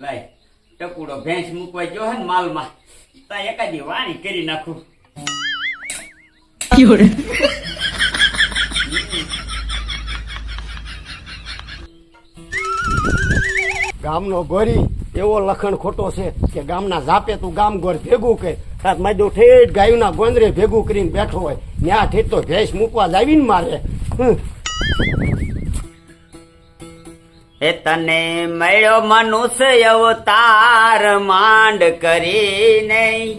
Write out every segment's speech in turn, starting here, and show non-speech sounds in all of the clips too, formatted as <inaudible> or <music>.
લાય. ટકુડો ભેંસ મૂકવા ગયો હે ને માલમાં. તા એકાદી વાણી કરી નાખું，ગામનો ગોરી એવો લખણ ખોટો છે કે ગામના જાપે તું ગામ ગોર ભેગું કે તાત માજો ઠેઠ ગાયુના ગોંદરે ભેગું કરીને બેઠો હોય. ન્યા ઠેઠ તો ભેંસ મૂકવા જાવીને મારે. હમ. એ તને મળ્યો મનુષ્ય અવતાર માંડ કરી નહીં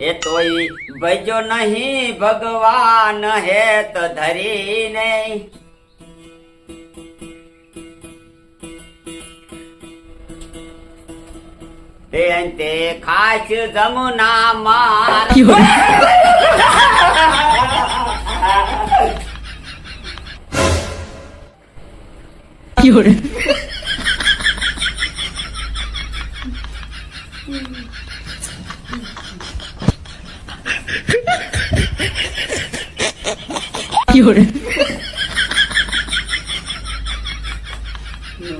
એ તોય ભજો નહીં ભગવાન હેત ધરીને. તે અંતે ખાસ જમુના માર 有人，有人。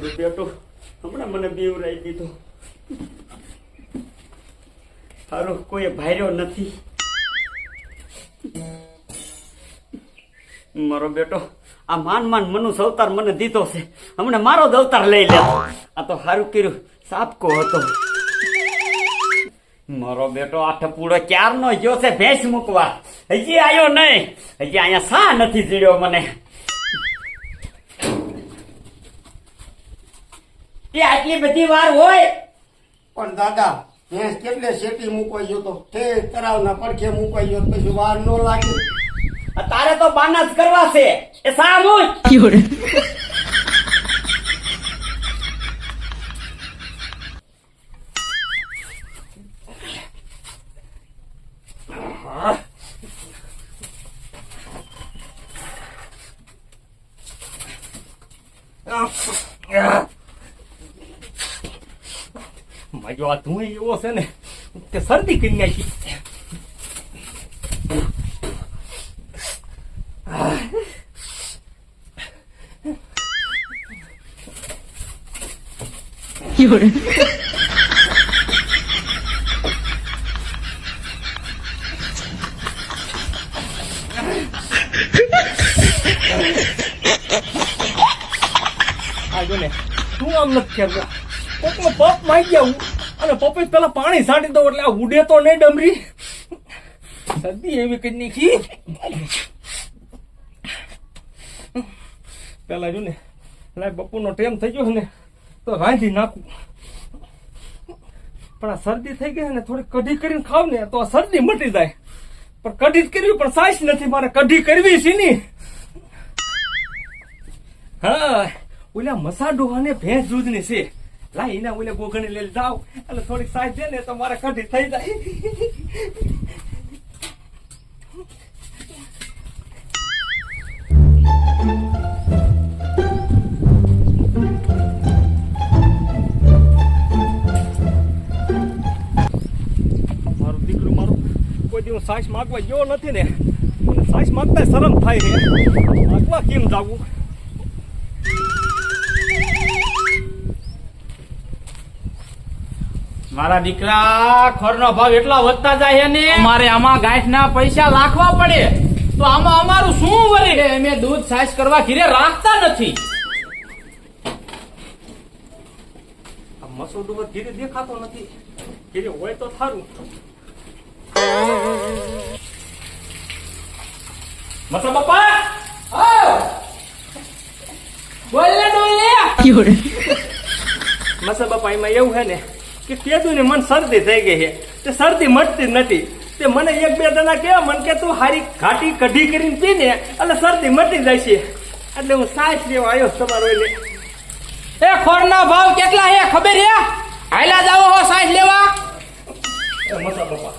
રૂપિયા મારો બેટો, આ માન માન મનુ અવતાર મને દીધો છે. હમણાં મારો જ અવતાર લઈ લે. આ તો સારું કર્યું, સાપકો હતો. મારો બેટો, આ ઠપુડો ક્યારનો ગયો છે? ભેંસ મૂકવા. હજી આવ્યો નહીં. હજી અહીંયા સા નથી જીડ્યો મને. એ આટલી બધી વાર હોય. પણ દાદા ભેંસ કેટલે શેટી મૂકવાઈ ગયો તો? ઠેઠ તળાવના પડખે મૂકવાઈ ગયો પછી વાર નો લાગે. તારે તો બાના જ કરવા છે. એ <laughs> まよはどうようせね。ってさてでくんがいき。夜。તું આમ નથી ખેરતો કોકનો પપ માઈ ગયા અને પપ્પે પેલા પાણી સાટી દો એટલે આ ઉડે તો નહીં ડમરી. શરદી એવી કઈ નાખી. પેલા જો ને લાય બપોરનો ટાઈમ થઈ ગયો ને, તો રાંધી નાખું. પણ આ શરદી થઈ ગઈ ને થોડી કઢી કરીને ખાવ ને, તો આ શરદી મટી જાય. પણ કઢી જ કરવી, પણ સાઈસ નથી, મારે કઢી કરવી છે ની. હા. ઓલા મસા ડોહાને ભેંસ દૂધની છે. લાય, એના ઓલે ગોગણે લઈ જાવ એટલે થોડીક સાઈઝ દે ને તો મારે કઢી થઈ જાય. મારું દીકરું મારું કોઈ દિવસ સાઈસ માગવા ગયો નથી ને. મને સાઈસ માગતા શરમ થાય છે. માગવા કેમ જાવું? મારા દીકરા ખોરનો ભાવ એટલા વધતા જાય ને? મારે આમાં ગાંઠના પૈસા રાખવા પડે. તો આમાં અમારું શું વળી અમે દૂધ સાઈઝ કરવા ઘીરે રાખતા નથી. આ મસોડું ઘીરે દેખાતો નથી. ઘીરે હોય તો થારું. મસા બાપા? બોલ 人，મસા <laughs> બાપા એમાં એવું છે ને કે કેદું મન શરદી થઈ ગઈ છે. તે શરદી મટતી જ નથી. તે મને એક બે જણા કે મન કે તું હારી ઘાટી કઢી કરીને પી ને એટલે શરદી મટી જાય છે. એટલે હું સાસ લેવા આવ્યો છું તમારો એને એ ખોરના ભાવ કેટલા છે? ખબર છે? હાલા જાવો હો સાસ લેવા. મોટા મસા બાપા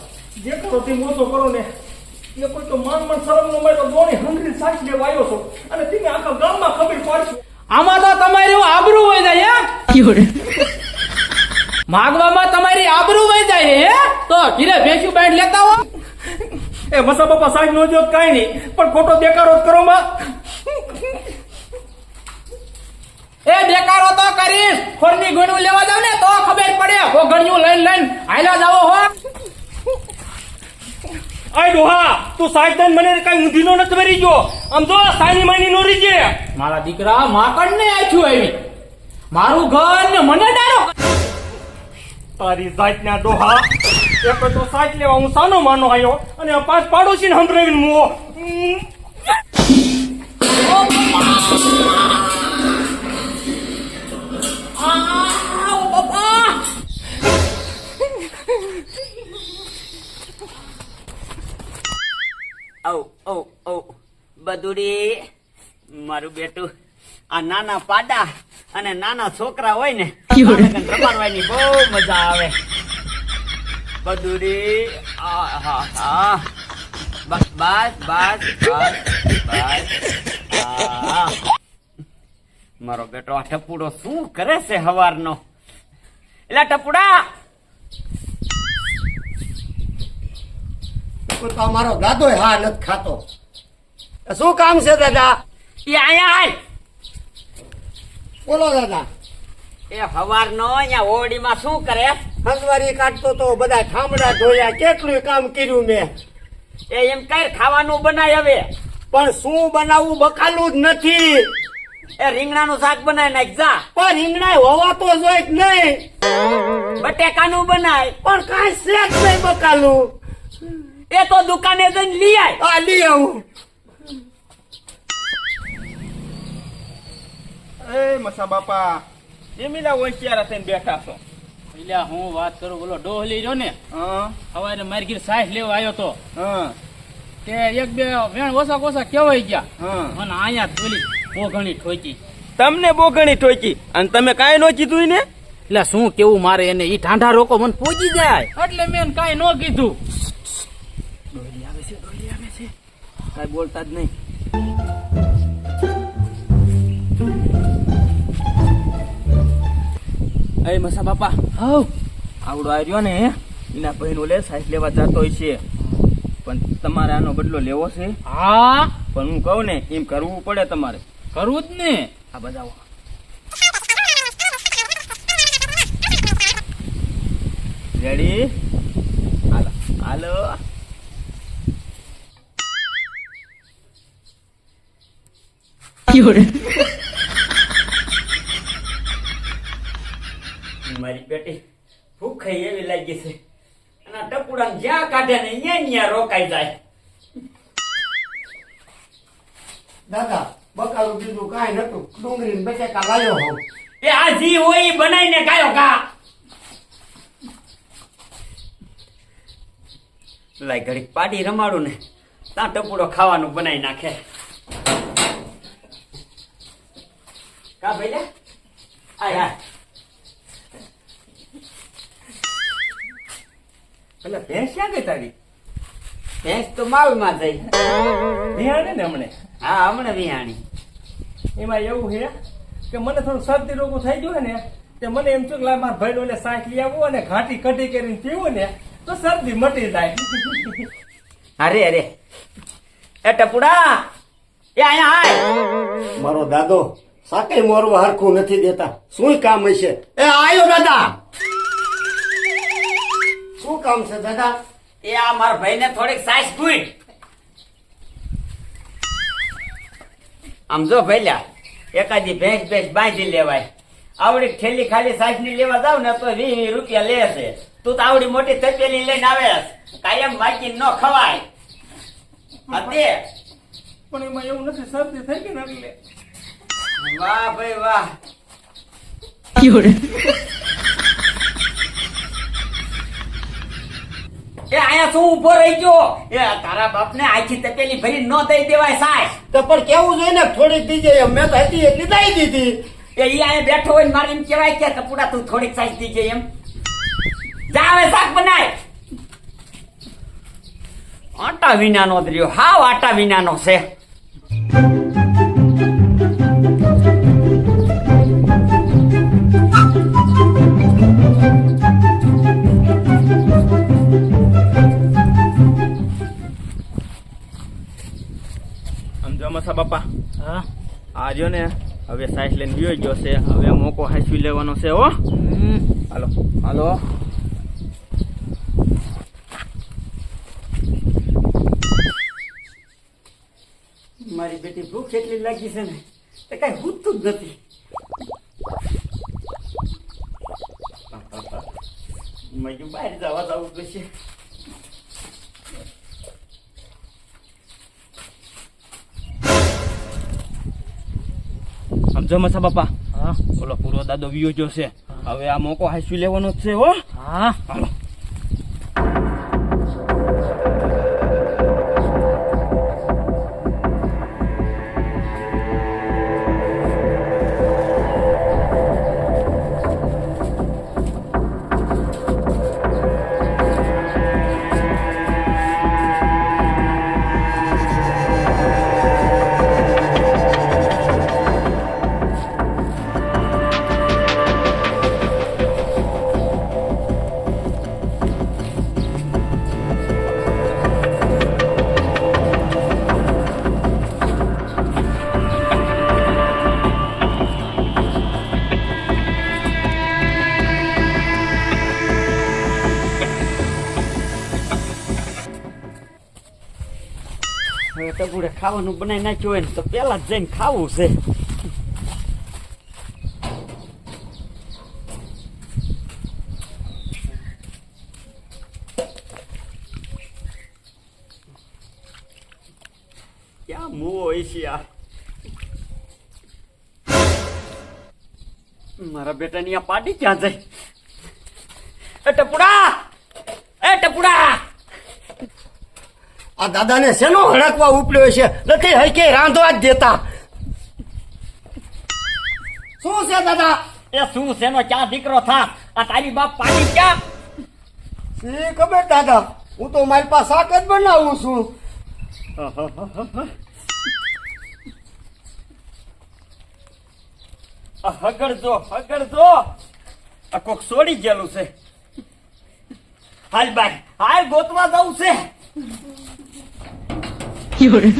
જે કરો તે મોટો કરો ને. એ કોઈ તો માન મન શરમ નો મળે તો દોણી હંગરી સાસ લેવા આવ્યો છો. અને તમે આખા ગામમાં ખબર પાડશો આમાં તો તમારી આબરૂ હોય જાય હે? <laughs> માગવામાં તમારી આબરૂ વહી જાય હે? તો ઘીરે ભેંસું બાંધ લેતા હો. એ મસા બાપા સાહેબ નો જોત કાંઈ નહીં પણ ખોટો દેકારો કરો માં. એ બેકારો તો કરીશ. ખોરની ગણું લેવા જાવ ને તો ખબર પડે. હો ગણ્યું લઈને લઈને હાલ્યા જાવો હો. આય ડોહા તું સાહેબ દન મને કઈ ઊંધીનો નથી મરી ગયો. આમ જો સાની માની નો રીજે. મારા દીકરા માકડ ને આખ્યું આવી. મારું ઘર ને મને ડારો. તારી જાતના ડોહા એક તો સાચ લેવા હું સાનો માનો આવ્યો અને આ પાંચ પાડોશી ને સંભળાવીને મુઓ ઔ ઔ બદુડી મારું બેટું, આ નાના પાડા. અને નાના છોકરા હોય ને <laughs> રમાડવાની બહુ મજા આવે. બદુડી આ હા હા. બસ બસ બસ બસ મારો બેટો આ ટપુડો શું કરે છે હવારનો? એટલે ટપુડા! તો તમારો દાદો હા નથી ખાતો. શું કામ છે દાદા? એ આયા હાલ. બોલો દાદા. એ હવારનો અહીંયા ઓડીમાં શું કરે? હંસવારી કાઢતો તો બધા ઠામડા ધોયા કેટલું કામ કર્યું મેં. એ એમ કઈ ખાવાનું બનાય હવે? પણ શું બનાવવું બકાલું જ નથી. એ રીંગણાનું શાક બનાય નાખ જા. પણ રીંગણા હોવા તો જોઈ જ નહીં. બટેકાનું બનાય. પણ કાંઈ શેક નહીં બકાલું એ તો દુકાને જઈને લઈ આય. આ લઈ આવું. એ મસા બાપા એમીલા મિલા હોશિયાર થઈને બેઠા છો. એટલે હું વાત કરું બોલો ડોહલી જો ને? હા. હવારે મારી ગીર સાઈસ લેવા આવ્યો તો. હા. તે એક બે વેણ ઓછા ઓછા કેવાય ગયા. હા. અને અહીંયા પેલી પોઘણી ઠોકી. તમને બોગણી ઠોકી અને તમે કાંઈ નો કીધું ને એટલે શું કેવું મારે એને? ઈ ઠાંઠા રોકો મને પૂજી જાય. એટલે મેં કાંઈ ન કીધું. કાંઈ બોલતા જ નહીં. એ મસા બાપા. હવ. આવડો આવ્યો ને એના બહેનો લે સાઈઝ લેવા જતો હોય છે. પણ તમારે આનો બદલો લેવો છે. હા. પણ હું કહું ને એમ કરવું પડે તમારે. કરવું જ ને. આ બધા રેડી હાલો. હાલો. Fiore, બેટી ભૂખ એવી લાગી છે. અને ટપુડા જ્યાં કાઢે ને અહીંયા ત્યાં રોકાઈ જાય. દાદા બકાલું બીજું કાંઈ નતું ડુંગળી ને બટેકા લાયો હોઉં. એ આ જી હોય બનાવીને ગાયો કા લાય ઘડીક પાડી રમાડું ને ત્યાં ટપુડો ખાવાનું બનાવી નાખે. કા ભાઈ આય આય. એટલે ભેંસ ક્યાં ગઈ તારી? ભેંસ તો માલમાં જઈ. વિહાણી ને હમણે? હા હમણે વિહાણી. એમાં એવું છે કે મને થોડું શરદી રોગો થઈ ગયું ને તે મને એમ છું કે મારા ભાઈ ને સાંસ લઈ આવું અને ઘાટી કઢી કરીને પીવું ને તો શરદી મટી જાય. અરે અરે. એ ટપુડા એ અહીંયા આય. મારો દાદો સાકે મોરવા હરખું નથી દેતા. શું કામ હશે? એ આયો દાદા. શું કામ છે દાદા? એ આ મારા ભાઈને થોડીક સાઈઝ પૂછ આમ જો ભૈલા એકાદી ભેંસ ભેંસ બાંધી લેવાય. આવડી ઠેલી ખાલી સાઈઝની લેવા જાવ ને તો વીસ વીસ રૂપિયા લે છે. તું તો આવડી મોટી તપેલી લઈને આવે કાયમ બાકી ન ખવાય. હા તે. પણ એમાં એવું નથી શરદી થઈ ગઈ ને એટલે. વાહ ભાઈ વાહ. <laughs> એ આયા શું ઊભો રહી ગયો? એ તારા બાપ ને આખી તપેલી ભરી ન દઈ દેવાય સાહેબ. તો પણ કેવું જોઈએ ને? થોડીક દીજે મેં તો હતી એટલી દઈ દીધી. એ ઈ આયા બેઠો હોય ને મારે એમ કહેવાય કે કપૂડા તું થોડીક સાઈઝ દીજે એમ. જા હવે શાક બનાય. આટા વિનાનો જ રહ્યો. હાવ આટા વિનાનો છે. મસા બાપા? હા. આ જો ને હવે સાઈસ લઈને ગયો ગયો છે. હવે મોકો હાંસવી લેવાનો છે હો. હાલો. હાલો. મારી બેટી ભૂખ એટલી લાગી છે ને તે કઈ હૂતું જ નથી. મેં બહાર જવા જવું પડશે. સમજો મસા બાપા. હા બોલો પૂરો દાદો વિયો જોશે છે. હવે આ મોકો હાઈસુ લેવાનો જ છે હો. હા. હાલો. ટબુડે ખાવાનું બનાવી નાખ્યું હોય ને તો પેલા જ જઈને ખાવું છે. ક્યાં મુવો હોય આ? મારા બેટાની આ પાટી ક્યાં જાય? એ ટપુડા! એ ટપુડા! આ દાદાને શેનો હડકવા ઉપડ્યો છે? નથી હૈકે રાંધવા જ દેતા. શું છે દાદા? એ શું શેનો ક્યાં દીકરો થા? આ તારી બાપ પાણી ક્યાં? શી ખબર દાદા? હું તો મારી પાસે શાક જ બનાવું છું. હગડજો હગડજો. આ કોક છોડી ગયેલું છે. હાલ બાય હાલ ગોતવા જવું છે. 有人。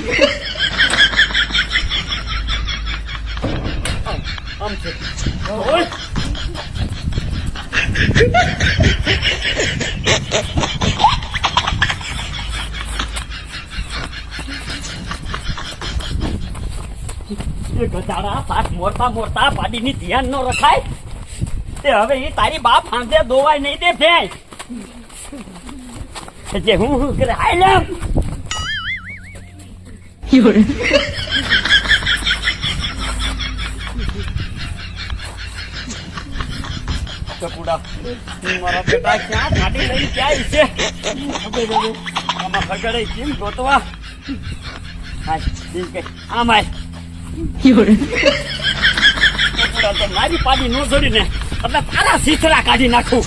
ગધાડા શાક મોરતા મોરતા પાડીની ધ્યાન ન રખાય તે હવે એ તારી બાપ હાંધે દોવાય નહીં દે ભેંસ. જે હું કરે? હાય લે 有人。કપુડા મારા ક્યાં ગાડી લઈને ક્યાં છે? આમાં ખગડે કેમ ગોતવા? આમાં મારી પાડી નો જોડીને એટલે તારા સીતરા કાઢી નાખું.